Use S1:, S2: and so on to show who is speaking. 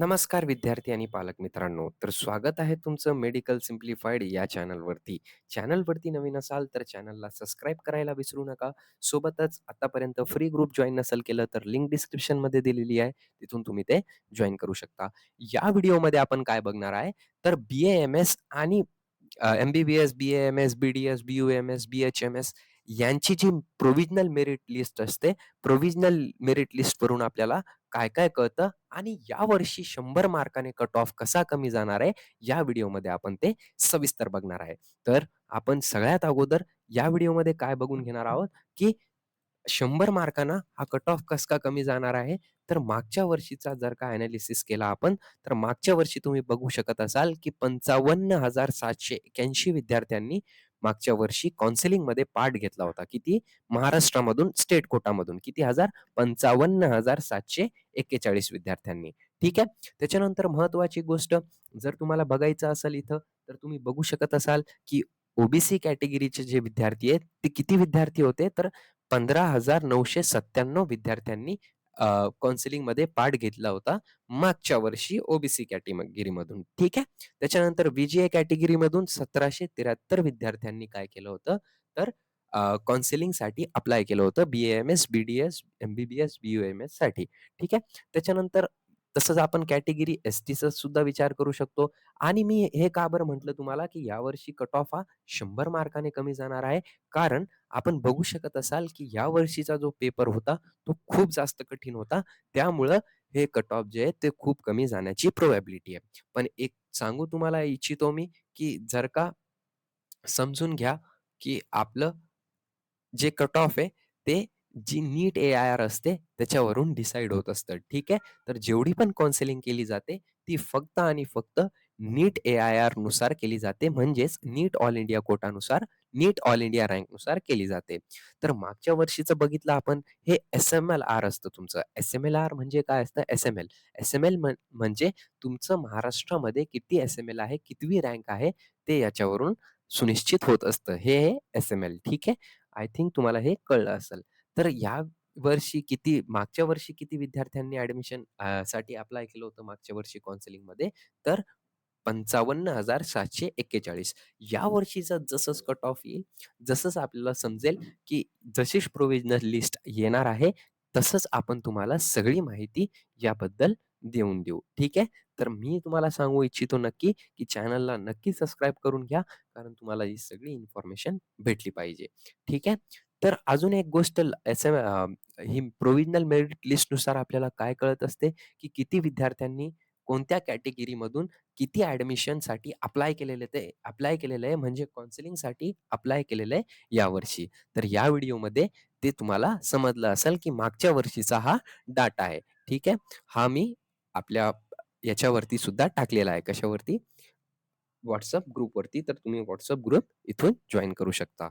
S1: नमस्कार विद्यार्थी आणि पालक मित्रांनो. तर स्वागत आहे तुमचं मेडिकल सिम्प्लिफाईड या चॅनलवरती. चॅनलवरती नवीन असाल तर चॅनलला सबस्क्राईब करायला विसरू नका. सोबतच आतापर्यंत फ्री ग्रुप जॉईन नसेल केलं तर लिंक डिस्क्रिप्शनमध्ये दिलेली आहे. तिथून तुम्ही ते जॉईन करू शकता. या व्हिडिओमध्ये आपण काय बघणार आहे, तर बी-ए-एम-एस आणि एम-बी-बी-एस, बी-ए-एम-एस, बी-डी-एस, बी-यू-एम-एस, बी-एच-एम-एस यांची जी प्रोव्हिजनल मेरिट लिस्ट असते, प्रोव्हिजनल मेरिट लिस्टवरून आपल्याला काय-काय कळतं आणि यावर्षी शंभर मार्काने कट ऑफ कसा कमी जाणार आहे, या व्हिडिओमध्ये आपण ते सविस्तर बघणार आहे. तर आपण सगळ्यात अगोदर या व्हिडिओमध्ये काय बघून घेणार आहोत, की शंभर मार्कांना हा कट ऑफ कसका कमी जाणार आहे, तर मागच्या वर्षीचा जर का एनालिसिस केला आपण, तर मागच्या वर्षी तुम्ही बघू शकत असाल, की 55,781 विद्यार्थ्यांनी मागच्या वर्षी काउन्सिलिंगमध्ये पार्ट घेतला होता. किती? महाराष्ट्रामधून स्टेट कोटामधून किती हजार? 55,741 विद्यार्थ्यांनी. ठीक आहे. त्याच्यानंतर महत्वाची गोष्ट जर तुम्हाला बघायचं असेल इथं, तर तुम्ही बघू शकत असाल, की ओबीसी कॅटेगरीचे जे विद्यार्थी आहेत, ते किती विद्यार्थी होते? तर 15,997 विद्यार्थ्यांनी अ, काउन्सिलिंगमध्ये पार्ट घेतला होता मागच्या वर्षी ओबीसी कॅटेगरीमधून. ठीक आहे. त्याच्यानंतर व्हीजीए कॅटेगरीमधून 1,773 विद्यार्थ्यांनी काय केलं होतं, तर अ, काउन्सिलिंगसाठी अप्लाय केलं होतं बी-ए-एम-एस, बी-डी-एस, एम-बी-बी-एस, बी-यू-एम-एससाठी. ठीक आहे. त्याच्यानंतर तसंच आपण कॅटेगरी एस-टीचा सुद्धा विचार करू शकतो आणि मी हे का बरं म्हटलं तुम्हाला, की यावर्षी कट ऑफ हा शंभर मार्काने कमी जाणार आहे. कारण आपण बघू शकत असाल, की या वर्षीचा जो पेपर होता, तो खूप जास्त कठीण होता. त्यामुळं हे कट ऑफ जे आहे, ते खूप कमी जाण्याची प्रोबॅबिलिटी आहे. पण एक सांगू तुम्हाला इच्छितो मी, की जर का समजून घ्या, की आपलं जे कट ऑफ आहे, ते जी नीट ए-आय-आर असते, त्याच्यावरून डिसाईड होत असतं. ठीक आहे. तर जेवढी पण काउन्सिलिंग केली जाते, ती फक्त आणि फक्त नीट ए आय आरनुसार केली जाते. म्हणजेच नीट ऑल इंडिया कोटानुसार, नीट ऑल इंडिया रँकनुसार केली जाते. तर मागच्या वर्षीचं बघितलं आपण, हे एस-एम-एल-आर असतं तुमचं. एस-एम-एल-आर म्हणजे काय असतं? एस-एम-एल. एस-एम-एल म्हणजे तुमचं महाराष्ट्रामध्ये किती एस-एम-एल आहे, कितवी रँक आहे, ते याच्यावरून सुनिश्चित होत असतं. हे एस-एम-एल. ठीक आहे. आय थिंक तुम्हाला हे कळलं असेल. तर या वर्षी किती मागच्या वर्षी किती विद्यार्थ्यांनी ॲडमिशन अ, साठी अप्लाय केलं होतं मागच्या वर्षी काउन्सिलिंगमध्ये? तर 55,741. या वर्षीचं जसंच कट ऑफ येईल, जसंच आपल्याला समजेल, की जशीच प्रोव्हिजनल लिस्ट येणार आहे, तसंच आपण तुम्हाला सगळी माहिती याबद्दल देऊन देऊ. ठीक आहे. तर मी तुम्हाला सांगू इच्छितो नक्की, की चॅनलला नक्की सबस्क्राईब करून घ्या. कारण तुम्हाला ही सगळी इन्फॉर्मेशन भेटली पाहिजे. ठीक आहे. तर अजून एक गोष्ट एस एम अ, ही प्रोव्हिजनल मेरिट लिस्टनुसार आपल्याला काय कळत असते, की किती विद्यार्थ्यांनी कोणत्या कॅटेगरीमधून किती ॲडमिशनसाठी अप्लाय केलेलं ते अप्लाय केलेलं आहे, म्हणजे काउन्सिलिंगसाठी अप्लाय केलेलं आहे यावर्षी. तर या व्हिडिओमध्ये ते तुम्हाला समजलं असेल, की मागच्या वर्षीचा हा डाटा आहे. ठीक आहे. हा मी आपल्या याच्यावरती सुद्धा टाकलेला आहे. कशावरती? WhatsApp ग्रुपवरती. तर तुम्ही WhatsApp ग्रुप इथून जॉइन करू शकता.